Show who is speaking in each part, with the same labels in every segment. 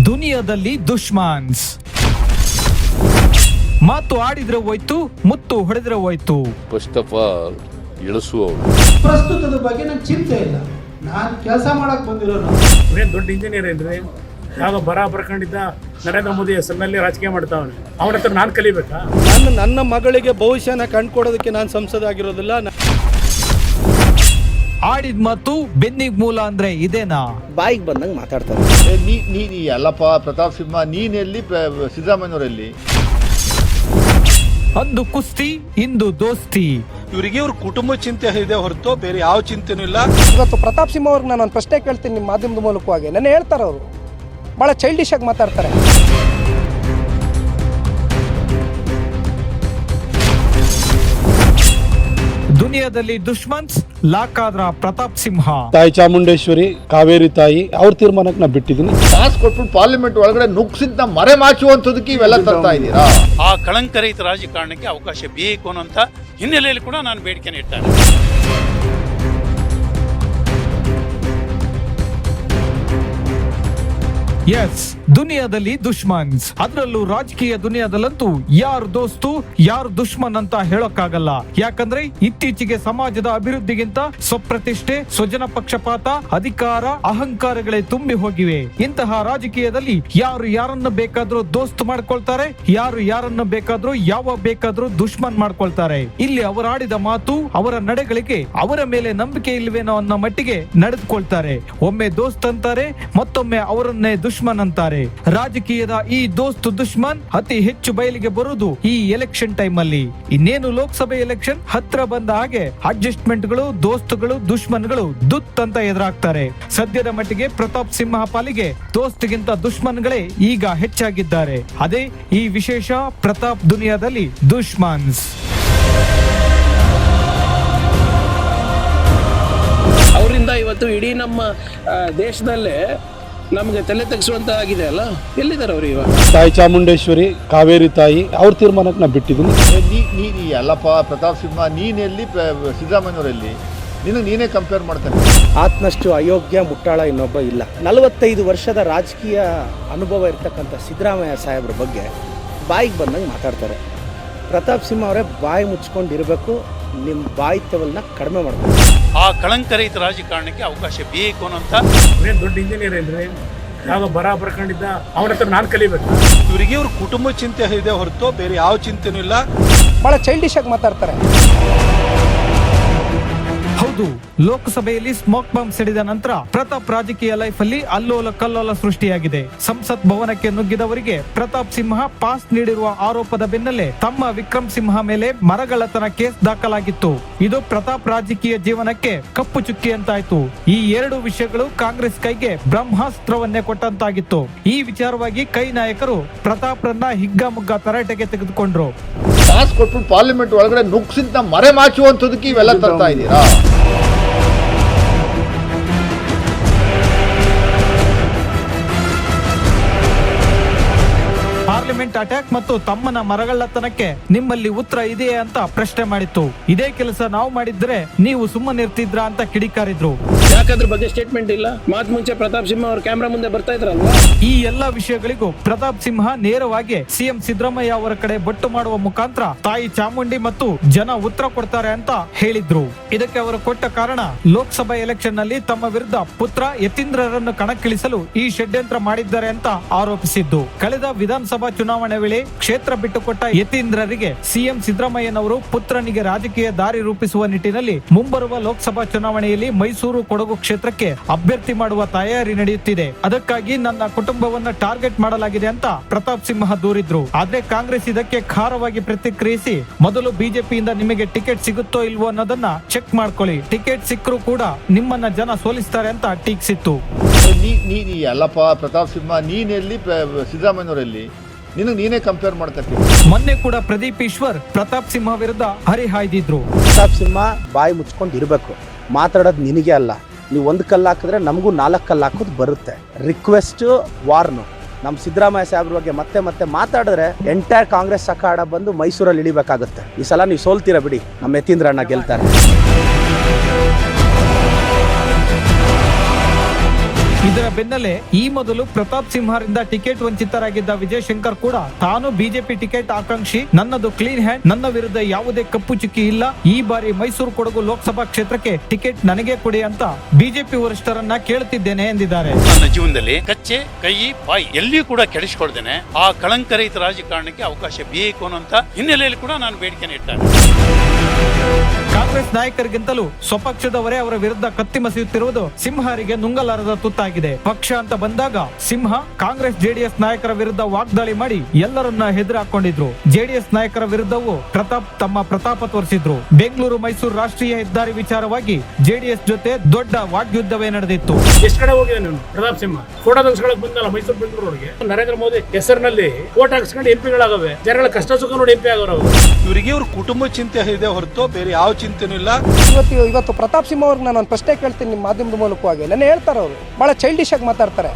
Speaker 1: ದುನಿಯಾದಲ್ಲಿ ದುಶ್ಮಾನ್ಸ್. ಮಾತು ಆಡಿದ್ರೆ ಹೋಯ್ತು ಮುತ್ತು ಹೊಡೆದ್ರೆ ಹೋಯ್ತು.
Speaker 2: ಫಸ್ಟ್ ಆಫ್ ಆಲ್ ಇಳಿಸುವವರು.
Speaker 3: ಪ್ರಸ್ತುತದ ಬಗ್ಗೆ ನಂಗೆ ಚಿಂತೆ ಇಲ್ಲ. ನಾನು ಕೆಲಸ ಮಾಡಕ್ ಬಂದಿರೋನು.
Speaker 4: ಏನ್ ದೊಡ್ಡ ಇಂಜಿನಿಯರ್ ಏನ್ರಿ ಯಾವ ಬರ ಬರ್ಕೊಂಡಿದ್ದ ನರೇಂದ್ರ ಮೋದಿ ಹೆಸರಿನಲ್ಲಿ ರಾಜಕೀಯ ಮಾಡ್ತಾವನೆ. ಅವನ ಹತ್ರ ನಾನು ಕಲಿಬೇಕಾ?
Speaker 5: ನನ್ನ ನನ್ನ ಮಗಳಿಗೆ ಭವಿಷ್ಯನ ಕಂಡ್ಕೊಡೋದಕ್ಕೆ ನಾನು ಸಂಸದ ಆಗಿರೋದಿಲ್ಲ.
Speaker 1: ಆಡಿದ ಮತ್ತು ಬೆನ್ನಿಗ್ ಮೂಲ ಅಂದ್ರೆ ಇದೇನಾ?
Speaker 5: ಬಾಯಿಗೆ ಬಂದಂಗೆ ಮಾತಾಡ್ತಾರೆ.
Speaker 6: ಏ, ನೀ ನೀ ನೀ ಅಲ್ಲಪ್ಪ ಪ್ರತಾಪ್ ಸಿಂಹ ನೀನೆಲ್ಲಿ ಎಲ್ಲಿ ಸಿದ್ದರಾಮಯ್ಯವರಲ್ಲಿ
Speaker 1: ಅಂದು ಕುಸ್ತಿ ಇಂದು ದೋಸ್ತಿ.
Speaker 7: ಇವರಿಗೆ ಇವ್ರ ಕುಟುಂಬ ಚಿಂತೆ ಇದೆ ಹೊರತು ಬೇರೆ ಯಾವ ಚಿಂತೆನೂ ಇಲ್ಲ.
Speaker 8: ಇವತ್ತು ಪ್ರತಾಪ್ ಸಿಂಹ ಅವ್ರಿಗೆ ನಾನು ಒಂದು ಪ್ರಶ್ನೆ ಕೇಳ್ತೀನಿ ನಿಮ್ಮ ಮಾಧ್ಯಮದ ಮೂಲಕವಾಗಿ ನನ್ನ ಹೇಳ್ತಾರೆ ಅವರು. ಭಾಳ ಚೈಲ್ಡಿಶ್ ಆಗಿ ಮಾತಾಡ್ತಾರೆ.
Speaker 1: ದುನಿಯಾದಲ್ಲಿ ದುಶ್ಮನ್ಸ್ ಲಾಕಾದ್ರ ಪ್ರತಾಪ್ ಸಿಂಹ.
Speaker 5: ತಾಯಿ ಚಾಮುಂಡೇಶ್ವರಿ ಕಾವೇರಿ ತಾಯಿ ಅವ್ರ ತೀರ್ಮಾನಕ್ಕೆ ನಾ ಬಿಟ್ಟಿದ್ದೀನಿ
Speaker 6: ಕಾಸು ಕೊಟ್ಬಿಟ್ಟು ಪಾರ್ಲಿಮೆಂಟ್ ಒಳಗಡೆ ನುಗ್ಸಿದ್ನ ಮರೆ ಮಾಚುವಂಥದಕ್ಕೆ ಇವೆಲ್ಲ ತರ್ತಾ ಇದ್ದೀರಾ?
Speaker 7: ಆ ಕಳಂಕರಹಿತ ರಾಜಕಾರಣಕ್ಕೆ ಅವಕಾಶ ಬೇಕು ಅನ್ನೋಂಥ ಹಿನ್ನೆಲೆಯಲ್ಲಿ ಕೂಡ ನಾನು ಬೇಡಿಕೆನ ಇಟ್ಟಾನೆ
Speaker 1: ಎಸ್ ದುನಿಯಾದಲ್ಲಿ ದುಶ್ಮನ್ಸ್ ಅದರಲ್ಲೂ ರಾಜಕೀಯ ದುನಿಯಾದಲ್ಲಂತೂ ಯಾರು ದೋಸ್ತು, ಯಾರು ದುಶ್ಮನ್ ಅಂತ ಹೇಳೋಕ್ಕಾಗಲ್ಲ. ಯಾಕಂದ್ರೆ ಇತ್ತೀಚೆಗೆ ಸಮಾಜದ ಅಭಿವೃದ್ಧಿಗಿಂತ ಸ್ವಪ್ರತಿಷ್ಠೆ, ಸ್ವಜನ ಪಕ್ಷಪಾತ, ಅಧಿಕಾರ, ಅಹಂಕಾರಗಳೇ ತುಂಬಿ ಹೋಗಿವೆ. ಇಂತಹ ರಾಜಕೀಯದಲ್ಲಿ ಯಾರು ಯಾರನ್ನ ಬೇಕಾದ್ರೂ ದೋಸ್ತ್ ಮಾಡ್ಕೊಳ್ತಾರೆ, ಯಾರು ಯಾರನ್ನ ಬೇಕಾದ್ರೂ ಯಾವ ಬೇಕಾದ್ರೂ ದುಶ್ಮನ್ ಮಾಡ್ಕೊಳ್ತಾರೆ. ಇಲ್ಲಿ ಅವರಾಡಿದ ಮಾತು ಅವರ ನಡೆಗಳಿಗೆ ಅವರ ಮೇಲೆ ನಂಬಿಕೆ ಇಲ್ವೇನೋ ಅನ್ನೋ ಮಟ್ಟಿಗೆ ನಡೆದುಕೊಳ್ತಾರೆ. ಒಮ್ಮೆ ದೋಸ್ತ್ ಅಂತಾರೆ, ಮತ್ತೊಮ್ಮೆ ಅವರನ್ನೇ ಅಂತಾರೆ. ರಾಜಕೀಯದ ಈ ದೋಸ್ತು ದುಶ್ಮನ್ ಅತಿ ಹೆಚ್ಚು ಬಯಲಿಗೆ ಬರುವುದು ಈ ಎಲೆಕ್ಷನ್ ಟೈಮ್ ಅಲ್ಲಿ. ಇನ್ನೇನು ಲೋಕಸಭೆ ಎಲೆಕ್ಷನ್ ಹತ್ರ ಬಂದ ಹಾಗೆ ಅಡ್ಜಸ್ಟ್ಮೆಂಟ್ಗಳು ದೋಸ್ತುಗಳು ದುಶ್ಮನ್ಗಳು ದುತ್ ಅಂತ ಎದುರಾಗ್ತಾರೆ. ಸದ್ಯದ ಮಟ್ಟಿಗೆ ಪ್ರತಾಪ್ ಸಿಂಹ ಪಾಲಿಗೆ ದೋಸ್ತ್ಗಿಂತ ದುಶ್ಮನ್ಗಳೇ ಈಗ ಹೆಚ್ಚಾಗಿದ್ದಾರೆ. ಅದೇ ಈ ವಿಶೇಷ ಪ್ರತಾಪ್ ದುನಿಯಾದಲ್ಲಿ ದುಶ್ಮನ್ಸ್
Speaker 9: ಅವರಿಂದ ಇವತ್ತು ಇಡೀ ನಮ್ಮ ದೇಶದಲ್ಲೇ ನಮಗೆ ತಲೆ ತೆಗೆಸುವಂತ ಆಗಿದೆ ಅಲ್ಲ? ಎಲ್ಲಿದ್ದಾರೆ ಅವರು ಇವಾಗ?
Speaker 5: ತಾಯಿ ಚಾಮುಂಡೇಶ್ವರಿ ಕಾವೇರಿ ತಾಯಿ ಅವ್ರ ತೀರ್ಮಾನಕ್ಕೆ ನಾ ಬಿಟ್ಟಿದ್ದೀನಿ
Speaker 6: ಏ, ನೀ ನೀ ನೀ ಅಲ್ಲಪ್ಪ ಪ್ರತಾಪ್ ಸಿಂಹ ನೀನೆಲ್ಲಿ ಪ- ಸಿದ್ದರಾಮಯ್ಯನವರಲ್ಲಿ? ನಿನಗೆ ನೀನೇ ಕಂಪೇರ್ ಮಾಡ್ತಾನೆ.
Speaker 8: ಆತ್ಮಷ್ಟು ಅಯೋಗ್ಯ ಮುಟ್ಟಾಳ ಇನ್ನೊಬ್ಬ ಇಲ್ಲ. ನಲವತ್ತೈದು ವರ್ಷದ ರಾಜಕೀಯ ಅನುಭವ ಇರತಕ್ಕಂಥ ಸಿದ್ದರಾಮಯ್ಯ ಸಾಹೇಬ್ರ ಬಗ್ಗೆ ಬಾಯಿಗೆ ಬಂದಂಗೆ ಮಾತಾಡ್ತಾರೆ. ಪ್ರತಾಪ್ ಸಿಂಹ ಅವರೇ ಬಾಯಿ ಮುಚ್ಕೊಂಡಿರಬೇಕು ನಿಮ್ಮ ಬಾಯಿತ್ಯವನ್ನ ಕಡಿಮೆ ಮಾಡಬೇಕು
Speaker 7: ಆ ಕಳಂಕರಹಿತ ರಾಜಕಾರಣಕ್ಕೆ ಅವಕಾಶ ಬೇಕು ಅನ್ನೋಂಥ
Speaker 4: ಏನ್ ದೊಡ್ಡ ಇಂಜಿನಿಯರ್ ಏನ್ರಿ? ಯಾವ ಬರ ಬರ್ಕೊಂಡಿದ್ದ ಅವನ ಹತ್ರ ನಾನು ಕಲಿಬೇಕು.
Speaker 7: ಇವರಿಗೆ ಇವ್ರ ಕುಟುಂಬ ಚಿಂತೆ ಇದೆ ಹೊರತು ಬೇರೆ ಯಾವ ಚಿಂತೆನೂ ಇಲ್ಲ.
Speaker 8: ಭಾಳ ಚೈಲ್ಡಿಶ್ ಆಗಿ ಮಾತಾಡ್ತಾರೆ.
Speaker 1: ಹೌದು. ಲೋಕಸಭೆಯಲ್ಲಿ ಸ್ಮೋಕ್ ಬಾಂಬ್ ಸಿಡಿದ ನಂತರ ಪ್ರತಾಪ್ ರಾಜಕೀಯ ಲೈಫ್ ಅಲ್ಲಿ ಅಲ್ಲೋಲ ಕಲ್ಲೋಲ ಸೃಷ್ಟಿಯಾಗಿದೆ. ಸಂಸತ್ ಭವನಕ್ಕೆ ನುಗ್ಗಿದವರಿಗೆ ಪ್ರತಾಪ್ ಸಿಂಹ ಪಾಸ್ ನೀಡಿರುವ ಆರೋಪದ ಬೆನ್ನಲ್ಲೇ ತಮ್ಮ ವಿಕ್ರಮ್ ಸಿಂಹ ಮೇಲೆ ಮರಗಳತನ ಕೇಸ್ ದಾಖಲಾಗಿತ್ತು. ಇದು ಪ್ರತಾಪ್ ರಾಜಕೀಯ ಜೀವನಕ್ಕೆ ಕಪ್ಪು ಚುಕ್ಕಿ ಅಂತಾಯ್ತು ಈ ಎರಡು ವಿಷಯಗಳು ಕಾಂಗ್ರೆಸ್ ಕೈಗೆ ಬ್ರಹ್ಮಾಸ್ತ್ರವನ್ನೇ ಕೊಟ್ಟಂತಾಗಿತ್ತು. ಈ ವಿಚಾರವಾಗಿ ಕೈ ನಾಯಕರು ಪ್ರತಾಪ್ ರನ್ನ ಹಿಗ್ಗಾಮುಗ್ಗಾ ತರಾಟೆಗೆ ತೆಗೆದುಕೊಂಡ್ರು.
Speaker 6: ಕೊಟ್ಬಿಟ್ಟು ಪಾರ್ಲಿಮೆಂಟ್ ಒಳಗಡೆ ನುಗ್ಸಿಂತ ಮರೆ ಮಾಚುವಂತದಕ್ಕೆ ಇವೆಲ್ಲ ತರ್ತಾ ಇದ್ದೀರಾ?
Speaker 1: ಪಾರ್ಲಿಮೆಂಟ್ ಅಟ್ಯಾಕ್ ಮತ್ತು ತಮ್ಮನ ಮರಗಳ್ಳತನಕ್ಕೆ ನಿಮ್ಮಲ್ಲಿ ಉತ್ತರ ಇದೆಯೇ ಅಂತ ಪ್ರಶ್ನೆ ಮಾಡಿತ್ತು. ಇದೇ ಕೆಲಸ ನಾವು ಮಾಡಿದ್ರೆ ನೀವು ಸುಮ್ಮನಿರ್ತಿದ್ರ ಅಂತ ಕಿಡಿಕಾರಿದ್ರು.
Speaker 9: ಯಾಕದ್ರ ಬಗ್ಗೆ ಸ್ಟೇಟ್ಮೆಂಟ್ ಇಲ್ಲ. ಮಾತ್ ಮುಂಚೆ ಪ್ರತಾಪ್ ಸಿಂಹ ಅವ್ರ ಕ್ಯಾಮ್ರಾ ಮುಂದೆ ಬರ್ತಾ ಇದ್ರಲ್ವಾ?
Speaker 1: ಈ ಎಲ್ಲಾ ವಿಷಯಗಳಿಗೂ ಪ್ರತಾಪ್ ಸಿಂಹ ನೇರವಾಗಿ ಸಿಎಂ ಸಿದ್ದರಾಮಯ್ಯ ಅವರ ಕಡೆ ಬಟ್ಟು ಮಾಡುವ ಮುಖಾಂತರ ತಾಯಿ ಚಾಮುಂಡಿ ಮತ್ತು ಜನ ಉತ್ತರ ಕೊಡ್ತಾರೆ ಅಂತ ಹೇಳಿದ್ರು. ಇದಕ್ಕೆ ಅವರು ಕೊಟ್ಟ ಕಾರಣ ಲೋಕಸಭಾ ಎಲೆಕ್ಷನ್ನಲ್ಲಿ ತಮ್ಮ ವಿರುದ್ಧ ಪುತ್ರ ಯತೀಂದ್ರರನ್ನು ಕಣಕ್ಕಿಳಿಸಲು ಈ ಷಡ್ಯಂತ್ರ ಮಾಡಿದ್ದಾರೆ ಅಂತ ಆರೋಪಿಸಿದ್ದು. ಕಳೆದ ವಿಧಾನಸಭಾ ಚುನಾವಣೆ ವೇಳೆ ಕ್ಷೇತ್ರ ಬಿಟ್ಟುಕೊಟ್ಟ ಯತೀಂದ್ರರಿಗೆ ಸಿಎಂ ಸಿದ್ದರಾಮಯ್ಯನವರು ಪುತ್ರನಿಗೆ ರಾಜಕೀಯ ದಾರಿ ರೂಪಿಸುವ ನಿಟ್ಟಿನಲ್ಲಿ ಮುಂಬರುವ ಲೋಕಸಭಾ ಚುನಾವಣೆಯಲ್ಲಿ ಮೈಸೂರು ಕೊಡಗು ಕ್ಷೇತ್ರಕ್ಕೆ ಅಭ್ಯರ್ಥಿ ಮಾಡುವ ತಯಾರಿ ನಡೆಯುತ್ತಿದೆ. ಅದಕ್ಕಾಗಿ ನನ್ನ ಕುಟುಂಬವನ್ನ ಟಾರ್ಗೆಟ್ ಮಾಡಲಾಗಿದೆ ಅಂತ ಪ್ರತಾಪ್ ಸಿಂಹ ದೂರಿದ್ರು. ಆದ್ರೆ ಕಾಂಗ್ರೆಸ್ ಇದಕ್ಕೆ ಖಾರವಾಗಿ ಪ್ರತಿಕ್ರಿಯಿಸಿ ಮೊದಲು ಬಿಜೆಪಿಯಿಂದ ನಿಮಗೆ ಟಿಕೆಟ್ ಸಿಗುತ್ತೋ ಇಲ್ವೋ ಅನ್ನೋದನ್ನ ಚೆಕ್ ಮಾಡ್ಕೊಳ್ಳಿ. ಟಿಕೆಟ್ ಸಿಕ್ಕರೂ ಕೂಡ ನಿಮ್ಮನ್ನ ಜನ ಸೋಲಿಸ್ತಾರೆ ಅಂತ ಟೀಕಿಸಿತ್ತು.
Speaker 6: ನೀ ನೀ ಅಲ್ಲಪ್ಪ ಪ್ರತಾಪ್ ಸಿಂಹ ನೀನೆಲ್ಲಿ ಸಿದ್ದರಾಮಯ್ಯನವರಲ್ಲಿ ನಿನಗೆ ನೀನೇ ಕಂಪೇರ್ ಮಾಡ್ತಾರೆ
Speaker 1: ಮೊನ್ನೆ ಕೂಡ ಪ್ರದೀಪ್ ಈಶ್ವರ್ ಪ್ರತಾಪ್ ಸಿಂಹ ವಿರುದ್ಧ ಹರಿಹಾಯ್ದಿದ್ರು
Speaker 8: ಪ್ರತಾಪ್ ಸಿಂಹ ಬಾಯಿ ಮುಚ್ಕೊಂಡು ಇರಬೇಕು. ಮಾತಾಡೋದು ನಿನಗೆ ಅಲ್ಲ. ನೀವು ಒಂದು ಕಲ್ಲು ಹಾಕಿದ್ರೆ ನಮಗೂ ನಾಲ್ಕು ಕಲ್ಲು ಹಾಕೋದು ಬರುತ್ತೆ. ರಿಕ್ವೆಸ್ಟು ವಾರ್ನು ನಮ್ಮ ಸಿದ್ದರಾಮಯ್ಯ ಸಾಹೇಬ್ರ ಬಗ್ಗೆ ಮತ್ತೆ ಮತ್ತೆ ಮಾತಾಡಿದ್ರೆ ಎಂಟೈರ್ ಕಾಂಗ್ರೆಸ್ ಸಕಾಡ ಬಂದು ಮೈಸೂರಲ್ಲಿ ಇಳಿಬೇಕಾಗುತ್ತೆ. ಈ ಸಲ ನೀವು ಸೋಲ್ತೀರಾ ಬಿಡಿ. ನಮ್ಮ ಯತೀಂದ್ರ ಅಣ್ಣ ಗೆಲ್ತಾರೆ.
Speaker 1: ಇದರ ಬೆನ್ನಲ್ಲೇ ಈ ಮೊದಲು ಪ್ರತಾಪ್ ಸಿಂಹರಿಂದ ಟಿಕೆಟ್ ವಂಚಿತರಾಗಿದ್ದ ವಿಜಯ್ ಶಂಕರ್ ಕೂಡ ತಾನು ಬಿಜೆಪಿ ಟಿಕೆಟ್ ಆಕಾಂಕ್ಷಿ ನನ್ನದು ಕ್ಲೀನ್ ಹ್ಯಾಂಡ್ ನನ್ನ ವಿರುದ್ಧ ಯಾವುದೇ ಕಪ್ಪು ಚುಕ್ಕಿ ಇಲ್ಲ ಈ ಬಾರಿ ಮೈಸೂರು ಕೊಡಗು ಲೋಕಸಭಾ ಕ್ಷೇತ್ರಕ್ಕೆ ಟಿಕೆಟ್ ನನಗೆ ಕೊಡಿ ಅಂತ ಬಿಜೆಪಿ ವರಿಷ್ಠರನ್ನ ಕೇಳುತ್ತಿದ್ದೇನೆ ಎಂದಿದ್ದಾರೆ.
Speaker 7: ನನ್ನ ಜೀವನದಲ್ಲಿ ಕಚ್ಚೆ ಕೈ ಬಾಯಿ ಎಲ್ಲಿಯೂ ಕೂಡ ಕೆಡಿಸ್ಕೊಳ್ದೇನೆ ಆ ಕಳಂಕರಹಿತ ರಾಜಕಾರಣಕ್ಕೆ ಅವಕಾಶ ಬೇಕು ಅಂತ ಹಿನ್ನೆಲೆಯಲ್ಲಿ ಕೂಡ ನಾನು ಬೇಡಿಕೆ ಇಟ್ಟೆ
Speaker 1: ಕಾಂಗ್ರೆಸ್ ನಾಯಕರಿಗಿಂತಲೂ ಸ್ವಪಕ್ಷದವರೇ ಅವರ ವಿರುದ್ಧ ಕತ್ತಿ ಮಸೆಯುತ್ತಿರುವುದು ಸಿಂಹರಿಗೆ ನುಂಗಲಾರದ ತುತ್ತಾಗಿದೆ ಪಕ್ಷ ಅಂತ ಬಂದಾಗ ಸಿಂಹ ಕಾಂಗ್ರೆಸ್ ಜೆಡಿಎಸ್ ನಾಯಕರ ವಿರುದ್ಧ ವಾಗ್ದಾಳಿ ಮಾಡಿ ಎಲ್ಲರನ್ನ ಹೆದರು ಹಾಕೊಂಡಿದ್ರು ಜೆಡಿಎಸ್ ನಾಯಕರ ವಿರುದ್ಧವೂ ಪ್ರತಾಪ್ ತಮ್ಮ ಪ್ರತಾಪ ತೋರಿಸಿದ್ರು. ಬೆಂಗಳೂರು ಮೈಸೂರು ರಾಷ್ಟ್ರೀಯ ಹೆದ್ದಾರಿ ವಿಚಾರವಾಗಿ ಜೆಡಿಎಸ್ ಜೊತೆ ದೊಡ್ಡ ವಾಗ್ಯುದ್ಧವೇ ನಡೆದಿತ್ತು.
Speaker 4: ಎಷ್ಟು ಕಡೆ ಹೋಗಿದೆ ನೀನು? ಪ್ರತಾಪ್ ಸಿಂಹ. ಫೋಟೋ ತೆಗೆಸ್ಕೊಳಕ್ ಬಂದಲ್ಲ ಮೈಸೂರು ಬೆಂಗಳೂರಿಗೆ ನರೇಂದ್ರ ಮೋದಿ ಹೆಸರಿನಲ್ಲಿ ಫೋಟೋ ಹಾಕ್ಸ್ಕೊಂಡು ಎಂಪಿಗಳಾಗವೆ ಜನಗಳ ಕಷ್ಟ ಸುಖ ನೋಡಿ ಎಂಪಿ ಆಗೋರು
Speaker 5: ಇವರಿಗೆ ಇವ್ರ ಕುಟುಂಬ ಚಿಂತೆ ಇದೆ ಹೊರತು ಬೇರೆ ಯಾವ ಚಿಂತೆನೂ ಇಲ್ಲ.
Speaker 10: ಇವತ್ತು ಇವತ್ತು ಪ್ರತಾಪ್ ಸಿಂಹ ಅವ್ರಿಗೆ ನಾನು ಒಂದು ಪ್ರಶ್ನೆ ಕೇಳ್ತೀನಿ ನಿಮ್ಮ ಮಾಧ್ಯಮದ ಮೂಲಕವಾಗಿ. ನನ್ನ ಹೇಳ್ತಾರೆ ಅವರು. ಬಹಳ ಚೈಲ್ಡಿಶ್ ಆಗಿ ಮಾತಾಡ್ತಾರೆ.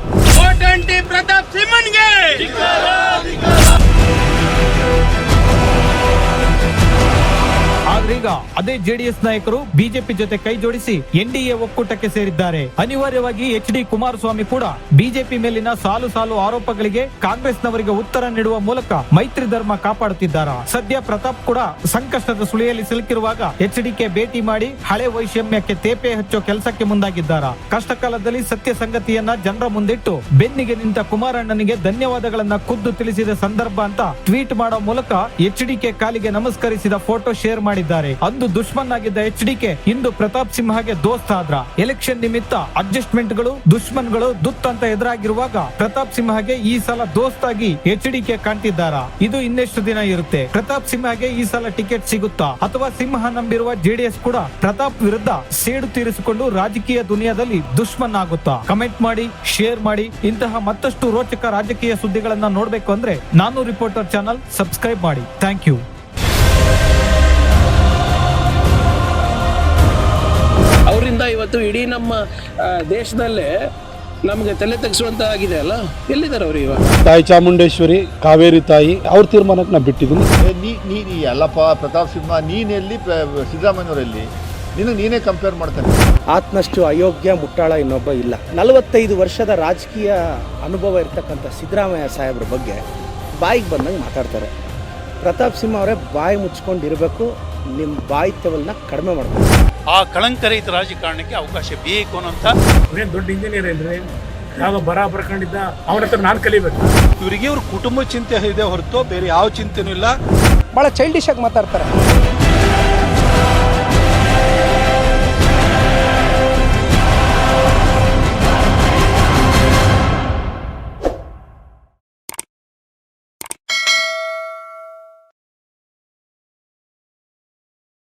Speaker 1: ಆದ್ರೀಗ ಅದೇ ಜೆಡಿಎಸ್ ನಾಯಕರು ಬಿಜೆಪಿ ಜೊತೆ ಕೈ ಜೋಡಿಸಿ ಎನ್ಡಿಎ ಒಕ್ಕೂಟಕ್ಕೆ ಸೇರಿದ್ದಾರೆ. ಅನಿವಾರ್ಯವಾಗಿ ಎಚ್ ಡಿ ಕುಮಾರಸ್ವಾಮಿ ಕೂಡ ಬಿಜೆಪಿ ಮೇಲಿನ ಸಾಲು ಸಾಲು ಆರೋಪಗಳಿಗೆ ಕಾಂಗ್ರೆಸ್ನವರಿಗೆ ಉತ್ತರ ನೀಡುವ ಮೂಲಕ ಮೈತ್ರಿ ಧರ್ಮ ಕಾಪಾಡುತ್ತಿದ್ದಾರೆ? ಸದ್ಯ ಪ್ರತಾಪ್ ಕೂಡ ಸಂಕಷ್ಟದ ಸುಳಿಯಲ್ಲಿ ಸಿಲುಕಿರುವಾಗ ಎಚ್ ಡಿಕೆ ಭೇಟಿ ಮಾಡಿ ಹಳೆ ವೈಷಮ್ಯಕ್ಕೆ ತೇಪೆ ಹಚ್ಚೋ ಕೆಲಸಕ್ಕೆ ಮುಂದಾಗಿದ್ದಾರೆ? ಕಷ್ಟಕಾಲದಲ್ಲಿ ಸತ್ಯ ಸಂಗತಿಯನ್ನ ಜನರ ಮುಂದಿಟ್ಟು ಬೆನ್ನಿಗೆ ನಿಂತ ಕುಮಾರಣ್ಣನಿಗೆ ಧನ್ಯವಾದಗಳನ್ನ ಖುದ್ದು ತಿಳಿಸಿದ ಸಂದರ್ಭ ಅಂತ ಟ್ವೀಟ್ ಮಾಡೋ ಮೂಲಕ ಎಚ್ ಡಿಕೆ ಕಾಲಿಗೆ ನಮಸ್ಕರಿಸಿದ ಫೋಟೋ ಶೇರ್ ಮಾಡಿದ್ದಾರೆ. ಅಂದು ದುಶ್ಮನ್ ಆಗಿದ್ದ ಎಚ್ ಡಿಕೆ ಇಂದು ಪ್ರತಾಪ್ ಸಿಂಹಗೆ ದೋಸ್ತ ಆದ್ರ. ಎಲೆಕ್ಷನ್ ನಿಮಿತ್ತ ಅಡ್ಜಸ್ಟ್ಮೆಂಟ್ಗಳು ದುಶ್ಮನ್ಗಳು ದುತ್ ಅಂತ ಎದುರಾಗಿರುವಾಗ ಪ್ರತಾಪ್ ಸಿಂಹಗೆ ಈ ಸಲ ದೋಸ್ತಾಗಿ ಎಚ್ ಡಿಕೆ ಕಾಣ್ತಿದ್ದಾರ. ಇದು ಇನ್ನೆಷ್ಟು ದಿನ ಇರುತ್ತೆ? ಪ್ರತಾಪ್ ಸಿಂಹಗೆ ಈ ಸಲ ಟಿಕೆಟ್ ಸಿಗುತ್ತಾ? ಅಥವಾ ಸಿಂಹ ನಂಬಿರುವ ಜೆಡಿಎಸ್ ಕೂಡ ಪ್ರತಾಪ್ ವಿರುದ್ಧ ಸೇಡು ತೀರಿಸಿಕೊಂಡು ರಾಜಕೀಯ ದುನಿಯಾದಲ್ಲಿ ದುಶ್ಮನ್ ಆಗುತ್ತಾ? ಕಮೆಂಟ್ ಮಾಡಿ, ಶೇರ್ ಮಾಡಿ. ಇಂತಹ ಮತ್ತಷ್ಟು ರೋಚಕ ರಾಜಕೀಯ ಸುದ್ದಿಗಳನ್ನ ನೋಡ್ಬೇಕು ಅಂದ್ರೆ ನಾನು ರಿಪೋರ್ಟರ್ ಚಾನಲ್ ಸಬ್ಸ್ಕ್ರೈಬ್ ಮಾಡಿ. Thank you.
Speaker 9: ಇವತ್ತು ಇಡೀ ನಮ್ಮ ದೇಶದಲ್ಲೇ ನಮಗೆ ತಲೆ ತೆಗೆಸುವಂತ ಆಗಿದೆ ಅಲ್ಲ? ಎಲ್ಲಿದ್ದಾರೆ ಅವರು ಇವಾಗ?
Speaker 5: ತಾಯಿ ಚಾಮುಂಡೇಶ್ವರಿ ಕಾವೇರಿ ತಾಯಿ ಅವ್ರ ತೀರ್ಮಾನಕ್ಕೆ ನಾ ಬಿಟ್ಟಿದ್ದೀನಿ
Speaker 6: ಏ, ನೀ ನೀ ನೀ ಅಲ್ಲಪ್ಪ ಪ್ರತಾಪ್ ಸಿಂಹ ನೀನೆಲ್ಲಿ ಪ್ರ- ಸಿದ್ದರಾಮಯ್ಯನವರಲ್ಲಿ? ನಿನಗೆ ನೀನೇ ಕಂಪೇರ್ ಮಾಡ್ತಾನೆ.
Speaker 8: ಆತ್ಮಷ್ಟು ಅಯೋಗ್ಯ ಮುಟ್ಟಾಳ ಇನ್ನೊಬ್ಬ ಇಲ್ಲ. ನಲವತ್ತೈದು ವರ್ಷದ ರಾಜಕೀಯ ಅನುಭವ ಇರತಕ್ಕಂಥ ಸಿದ್ದರಾಮಯ್ಯ ಸಾಹೇಬ್ರ ಬಗ್ಗೆ ಬಾಯಿಗೆ ಬಂದಂಗೆ ಮಾತಾಡ್ತಾರೆ. ಪ್ರತಾಪ್ ಸಿಂಹ ಅವರೇ ಬಾಯಿ ಮುಚ್ಕೊಂಡಿರಬೇಕು ನಿಮ್ಮ ಬಾಯಿತ್ಯವನ್ನ ಕಡಿಮೆ ಮಾಡ್ತಾರೆ
Speaker 7: ಆ ಕಳಂಕರಹಿತ ರಾಜಕಾರಣಕ್ಕೆ ಅವಕಾಶ ಬೇಕು ಅನ್ನೋಂಥ
Speaker 4: ಅವ್ರೇನ್ ದೊಡ್ಡ ಇಂಜಿನಿಯರ್ ಏನ್ರಿ? ಯಾವ ಬರ ಬರ್ಕೊಂಡಿದ್ದ ಅವನ ಹತ್ರ ನಾನು ಕಲಿಬೇಕು.
Speaker 5: ಇವರಿಗೆ ಇವ್ರ ಕುಟುಂಬ ಚಿಂತೆ ಇದೆ ಹೊರತು ಬೇರೆ ಯಾವ ಚಿಂತೆನೂ ಇಲ್ಲ.
Speaker 10: ಬಹಳ ಚೈಲ್ಡಿಶ್ ಆಗಿ ಮಾತಾಡ್ತಾರೆ.